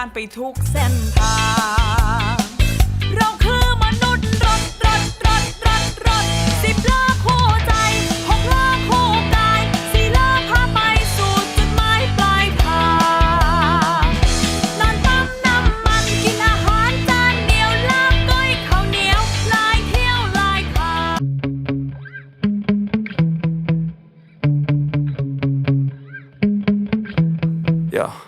ทุกเส้นทาง เราคือมนุษย์รถรถรถรถรถสิบล้อคู่ใจหกล้อคู่กายสี่ล้อพาไปสู่จุดหมายปลายทางนอนปั๊มน้ำมันกินอาหารจานเดียวลาบก้อยข้าวเหนียวลายเที่ยวลายทาง Yeah.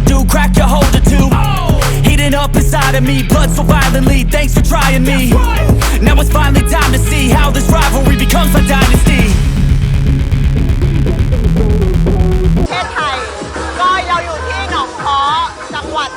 any older, dude. Crack your holder too. Heating up inside of me, blood so violently. Thanks for trying me. Now it's finally time to see how this rivalry becomes a dynasty. ประเทศไทย ก็เราอยู่ที่หนองเพาะจังหวัด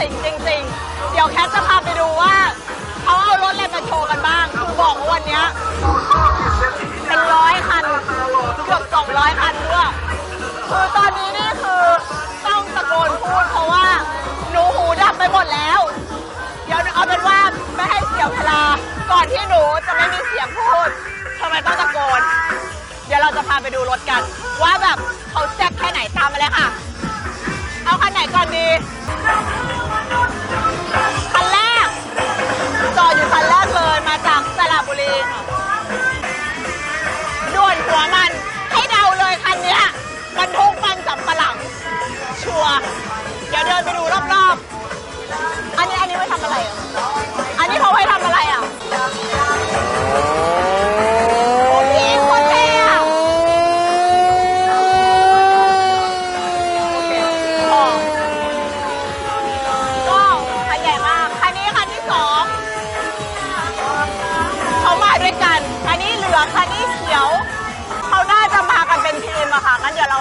สิงจริง ๆ เดี๋ยวแคทจะพาไปดูว่าเขาเอารถอะไรมาโชว์กันบ้าง คือบอกว่าวันเนี้ยเป็นร้อยคัน เกือบสองร้อยคันด้วย คือตอนนี้นี่คือต้องตะโกนพูดเพราะว่าหนูหูดับไปหมดแล้ว เดี๋ยวเอาเป็นว่าไม่ให้เสียเวลา ก่อนที่หนูจะไม่มีเสียงพูดทำไมต้องตะโกน เดี๋ยวเราจะพาไปดูรถกัน ว่าแบบเขาแซ่บแค่ไหนตามมาเลยค่ะ เอาคันไหนก่อนดี คะนี่เขียว เขาน่าจะมากันเป็นทีมอะค่ะงั้นเดี๋ยวเรา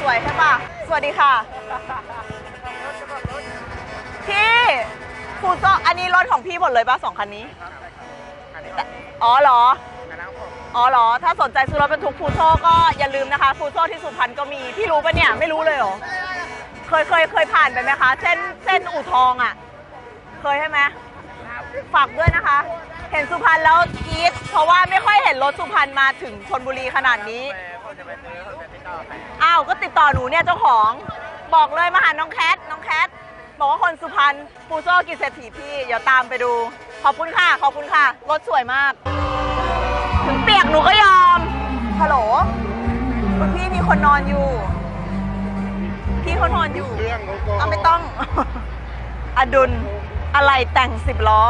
สวยๆใช่ปะสวัสดีค่ะ พี่ฟูโซอันนี้รถของพี่หมดเลยปะสองคันนี้แต่อ๋อเหรอ อ๋อเหรอ ถ้าสนใจซื้อรถบรรทุกฟูโซก็อย่าลืมนะคะฟูโซที่สุพรรณก็มี พี่รู้ปะเนี่ย ไม่รู้เลยเหรอ เคยเคยเคยผ่านไปไหมคะ เส้นเส้นอู่ทองอะ เคยใช่ไหมฝากด้วยนะคะ เห็นสุพรรณแล้วกรี๊ดเพราะว่าไม่ค่อยเห็นรถสุพรรณมาถึงชนบุรีขนาดนี้ อ้าวก็ติดต่อหนูเนี่ยเจ้าของ บอกเลยมาหาน้องแคทน้องแคทบอกว่าคนสุพรรณปูโซกิเศรษฐีพี่ เดี๋ยวตามไปดู ขอบคุณค่ะขอบคุณค่ะรถสวยมาก ถึงเปียกหนูก็ยอมฮัลโหลคุณพี่มีคนนอนอยู่ พี่เขานอนอยู่เครื่องเขาก็เอาไม่ต้อง อดุลอะไรแต่งสิบล้อ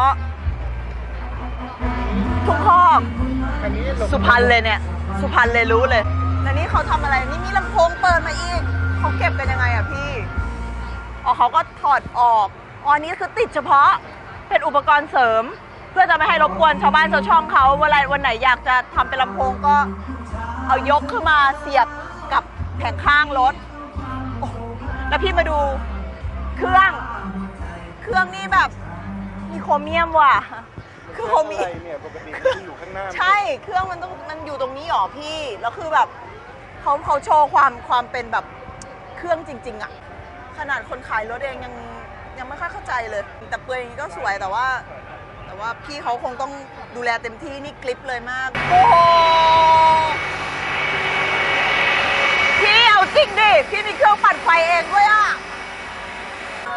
ทุกข้อ คันนี้หลบสุพรรณเลยเนี่ย สุพรรณเลยรู้เลย เขาทำอะไรนี่มีลำโพงเปิดมาอีกเขาเก็บกันยังไงอะพี่อ๋อเขาก็ถอดออกอ๋ออันนี้คือติดเฉพาะเป็นอุปกรณ์เสริม เพื่อจะไม่ให้รบกวนชาวบ้านชาวช่องเขาเวลาวันไหนอยากจะทำเป็นลำโพงก็เอายกขึ้นมาเสียบกับแผงข้างรถโอ้โหแล้วพี่มาดูเครื่อง เครื่องนี่แบบมีโครเมียมว่ะคือโครเมีอะยไรมเนี่ยปกติที่อยู่ข้างหน้าใช่เครื่องมันต้องมันอยู่ตรงนี้หรอพี่แล้วคือแบบ เขาเขาโชว์ความความเป็นแบบเครื่องจริง ๆอะขนาดคนขายรถเองยังยังไม่ค่อยเข้าใจเลย แต่เปลือยอย่างนี้ก็สวยแต่ว่า แต่ว่าพี่เขาคงต้องดูแลเต็มที่นี่คลิปเลยมาก โอ้โหพี่เอาจริงดิ พี่มีเครื่องปั่นไฟเองด้วยอะ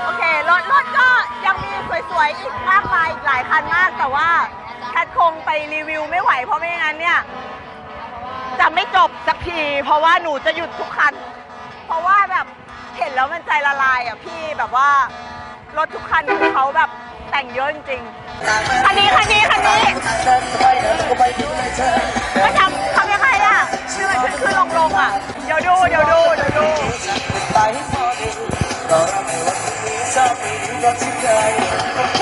โอเค รถรถก็ยังมีสวยๆ อีกมากมายอีกหลายคันมากแต่ว่าแคทคงไปรีวิวไม่ไหวเพราะไม่งั้นเนี่ย จะไม่จบสักที เพราะว่าหนูจะหยุดทุกคัน เพราะว่าแบบเห็นแล้วมันใจละลายอะพี่แบบว่ารถทุกคันของเขาแบบแต่งเยอะจริงๆคันนี้คันนี้คันนี้ก็ทำทำยังไงอะชื่อขึ้นขึ้นลงลงอะ เดี๋ยวดูเดี๋ยวดูเดี๋ยวดูโ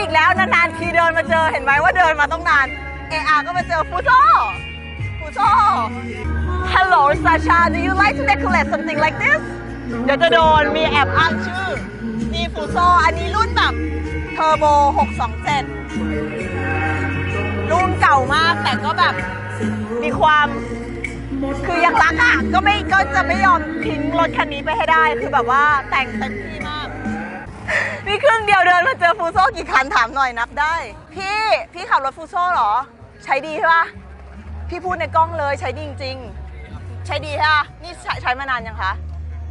อีกแล้วนานๆทีเดินมาเจอเห็นไหมว่าเดินมาต้องนานเออาก็มาเจอฟูโซฟูโซ Hello Sasha do you like to decorate something like this เดี๋ยวจะโดนมีแอบอ้างชื่อนี่ฟูโซอันนี้รุ่นแบบเทอร์โบ 627 รุ่นเก่ามากแต่ก็แบบมีความคือยังรักอะก็ไม่ก็จะไม่ยอมทิ้งรถคันนี้ไปให้ได้ คือแบบว่าแต่งเต็มที่มาก นี่ครึ่งเดียวเดินมาเจอฟูโซกี่คันถามหน่อยนับได้ พี่พี่ขับรถฟูโซเหรอ ใช้ดีใช่ปะพี่พูดในกล้องเลยใช้ดีจริงๆ ใช้ดีใช่ปะนี่ใช้ใช้มานานยังคะ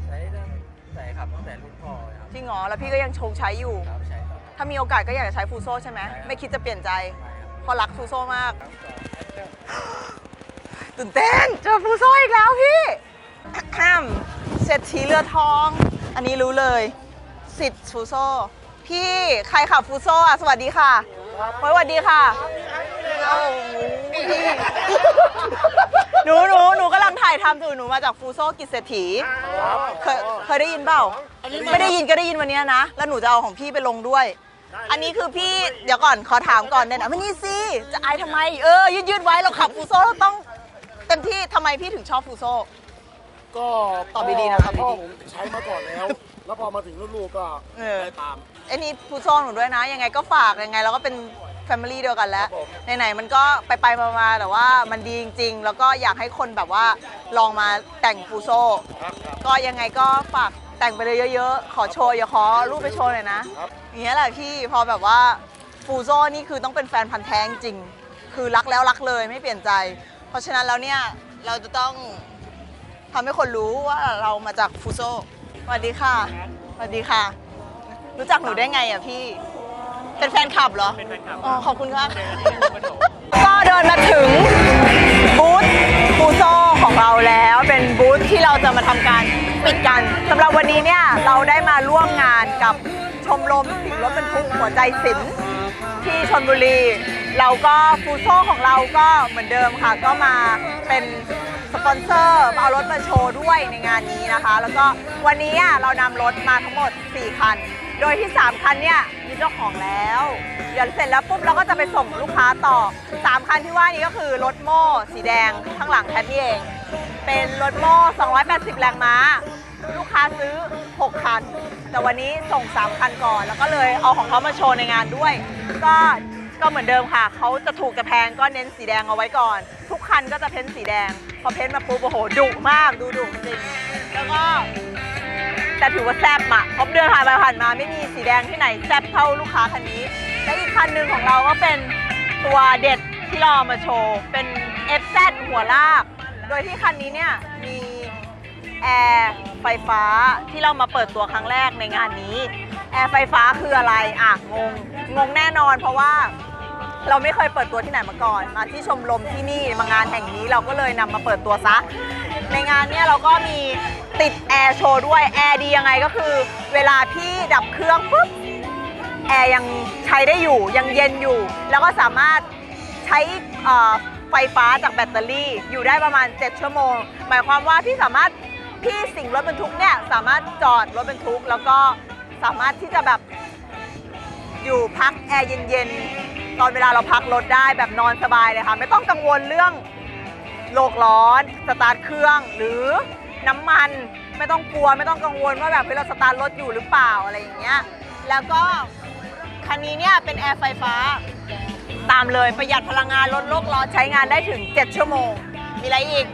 ใช้ตั้งแต่ขับตั้งแต่รุ่นพ่อเลยครับจริงเหรอแล้วพี่ก็ยังชงใช้อยู่ ครับใช้ต่อถ้ามีโอกาสก็อยากจะใช้ฟูโซใช่ไหมใช่ครับไม่คิดจะเปลี่ยนใจใช่ครับเพราะรักฟูโซมาก ตื่นเต้นเจอฟูโซอีกแล้วพี่แฮมเศรษฐีเรือทอง อันนี้รู้เลย สิทธิ์ฟูโซ พี่ใครขับฟูโซอะ สวัสดีค่ะสวัสดีค่ะโอ้โหพี่หนูหนูหนูกำลังถ่ายทำอยู่หนูมาจากฟูโซกิจเศรษฐีเคยเคยได้ยินเปล่า ไม่ได้ยินก็ได้ยินวันเนี้ยนะ แล้วหนูจะเอาของพี่ไปลงด้วย อันนี้คือพี่เดี๋ยวก่อนขอถามก่อนเนี่ยนะไม่นี่สิจะอายทำไม เออยืดยืดๆไว้เราขับฟูโซเราต้องเต็มที่ทำไมพี่ถึงชอบฟูโซก็ตอบดีๆนะครับพ่อดีๆผมใช้มาก่อนแล้ว แล้วพอมาถึงรุ่นลูกก็เออ ได้ตาม ไอ้นี่ฟูโซหนูด้วยนะ ยังไงก็ฝากยังไงเราก็เป็นแฟมิลี่เดียวกันแล้ว ครับผม ไหนๆมันก็ไปไปๆมาๆแต่ว่ามันดีจริงๆ แล้วก็อยากให้คนแบบว่าลองมาแต่งฟูโซ ครับครับ ก็ยังไงก็ฝากแต่งไปเลยเยอะๆ ขอโชว์อย่าขอรูปไปโชว์หน่อยนะครับ อย่างเงี้ยแหละพี่พอแบบว่าฟูโซนี่คือต้องเป็นแฟนพันธ์แท้จริงคือรักแล้วรักเลยไม่เปลี่ยนใจ เพราะฉะนั้นแล้วเนี่ยเราจะต้องทำให้คนรู้ว่าเรามาจากฟูโซ สวัสดีค่ะ สวัสดีค่ะ รู้จักหนูได้ไงอะพี่ เป็นแฟนคลับเหรอ เป็นแฟนคลับอ๋อ ขอบคุณครับก็เดินมาถึงบูธฟูโซของเราแล้วเป็นบูธที่เราจะมาทำการปิดกันสำหรับวันนี้เนี่ยเราได้มาร่วมงานกับชมรมสิ่งรถบรรทุกหัวใจศิลป์ที่ชนบุรี เราก็ฟูโซของเราก็เหมือนเดิมค่ะ ก็มาเป็นสปอนเซอร์มาเอารถมาโชว์ด้วยในงานนี้นะคะ แล้วก็วันนี้อะเรานำรถมาทั้งหมด 4 คัน โดยที่ 3 คันเนี่ยมีเจ้าของแล้วเดี๋ยวเสร็จแล้วปุ๊บเราก็จะไปส่งลูกค้าต่อ 3 คันที่ว่านี้ก็คือรถโม่สีแดงข้างหลังแพทนี่เอง เป็นรถโม่ 280 แรงม้า ลูกค้าซื้อ 6 คัน แต่วันนี้ส่ง 3 คันก่อน แล้วก็เลยเอาของเขามาโชว์ในงานด้วย ก็ ก็เหมือนเดิมค่ะ เขาจะถูกจะแพงก็เน้นสีแดงเอาไว้ก่อน ทุกคันก็จะเพ้นสีแดง พอเพ้นมาปุ๊บโอ้โหดุมากดูดุจริง แล้วก็ แต่ถือว่าแซ่บอะผมเดินผ่านไปผ่านมาไม่มีสีแดงที่ไหนแซ่บเท่าลูกค้าคันนี้ และอีกคันหนึ่งของเราก็เป็นตัวเด็ดที่รอมาโชว์ เป็น FZ หัวลาก โดยที่คันนี้เนี่ยมีแอร์ไฟฟ้าที่เรามาเปิดตัวครั้งแรกในงานนี้ แอร์ไฟฟ้าคืออะไรอะงงงงแน่นอนเพราะว่าเราไม่เคยเปิดตัวที่ไหนมาก่อน มาที่ชมรมที่นี่มางานแห่งนี้เราก็เลยนำมาเปิดตัวซะ ในงานเนี่ยเราก็มีติดแอร์โชว์ด้วยแอร์ดียังไงก็คือ เวลาพี่ดับเครื่องปุ๊บแอร์ยังใช้ได้อยู่ยังเย็นอยู่ แล้วก็สามารถใช้ไฟฟ้าจากแบตเตอรี่ อยู่ได้ประมาณ 7 ชั่วโมง หมายความว่าพี่สามารถพี่สิ่งรถบรรทุกเนี่ยสามารถจอดรถบรรทุกแล้วก็ สามารถที่จะแบบอยู่พักแอร์เย็นๆ ตอนเวลาเราพักรถได้แบบนอนสบายเลยค่ะ ไม่ต้องกังวลเรื่องโลกร้อน สตาร์ทเครื่องหรือน้ำมันไม่ต้องกลัวไม่ต้องกังวลว่าแบบเฮ้ยเราสตาร์ทรถอยู่หรือเปล่าอะไรอย่างเงี้ยแล้วก็คันนี้เนี่ยเป็นแอร์ไฟฟ้า ตามเลยประหยัดพลังงานลดโลกร้อนใช้งานได้ถึง 7 ชั่วโมง มีอะไรอีก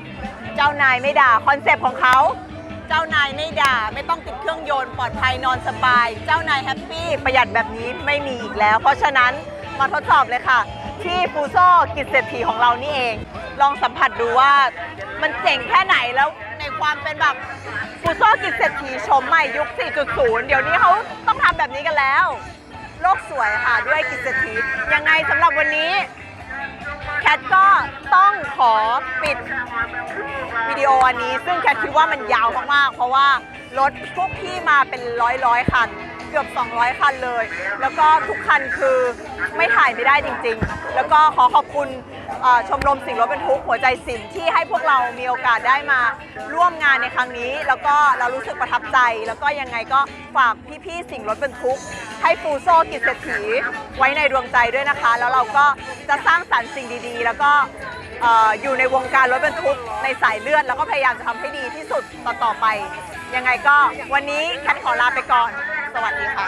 เจ้านายไม่ด่า คอนเซปต์ของเขา เจ้านายไม่ด่าไม่ต้องติดเครื่องยนต์ ปลอดภัยนอนสบาย เจ้านายแฮปปี้ประหยัดแบบนี้ไม่มีอีกแล้ว เพราะฉะนั้นมาทดสอบเลยค่ะ ที่ฟูโซกิจเศรษฐีของเรานี่เอง ลองสัมผัสดูว่ามันเจ๋งแค่ไหนแล้วในความเป็นแบบฟูโซกิจเศรษฐีชมใหม่ยุค 4.0 เดี๋ยวนี้เขาต้องทำแบบนี้กันแล้ว โลกสวยค่ะด้วยกิจเศรษฐียังไงสำหรับวันนี้แคทก็ต้องขอปิดวิดีโออันนี้ ซึ่งแคทคิดว่ามันยาวมากๆ เพราะว่า รถพวกพี่มาเป็นร้อยร้อยคัน เกือบ 200 คันเลย แล้วก็ทุกคันคือไม่ถ่ายไม่ได้จริง ๆ แล้วก็ขอขอบคุณชมรมสิ่งรถบรรทุกหัวใจสินที่ให้พวกเรามีโอกาสได้มาร่วมงานในครั้งนี้ แล้วก็เรารู้สึกประทับใจ แล้วก็ยังไงก็ฝากพี่ๆสิ่งรถบรรทุก ให้ฟูโซกิจเศรษฐีไว้ในดวงใจด้วยนะคะ แล้วเราก็จะสร้างสรรค์สิ่งดีๆ แล้วก็เอ่ออยู่ในวงการรถบรรทุกในสายเลือด แล้วก็พยายามจะทำให้ดีที่สุดต่อๆไป ยังไงก็วันนี้แคทขอลาไปก่อน สวัสดีค่ะ